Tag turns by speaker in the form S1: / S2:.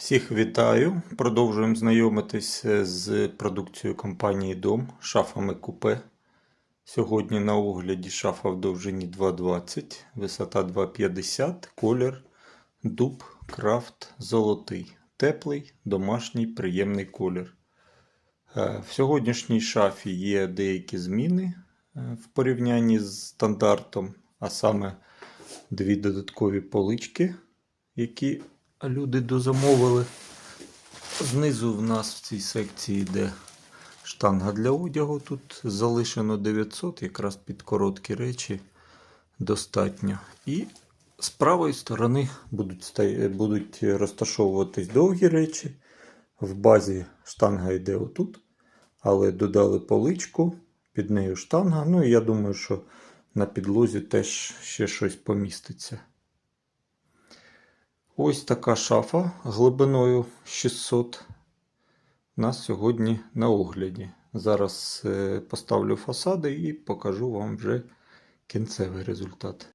S1: Всіх вітаю. Продовжуємо знайомитись з продукцією компанії Дом шафами купе. Сьогодні на огляді шафа в довжині 2,20, висота 2,50, колір дуб крафт золотий. Теплий, домашній, приємний колір. Е, В сьогоднішній шафі є деякі зміни е, в порівнянні з стандартом, а саме дві додаткові полички, які люди дозамовили. Знизу в нас в цій секції йде штанга для одягу. Тут залишено 900, якраз під короткі речі достатньо. І з правої сторони будуть, будуть розташовуватись довгі речі. В базі штанга йде отут, але додали поличку, під нею штанга. Ну і я думаю, що на підлозі теж ще щось поміститься. Ось така шафа глибиною 600 на сьогодні на огляді. Зараз е, поставлю фасади і покажу вам вже кінцевий результат.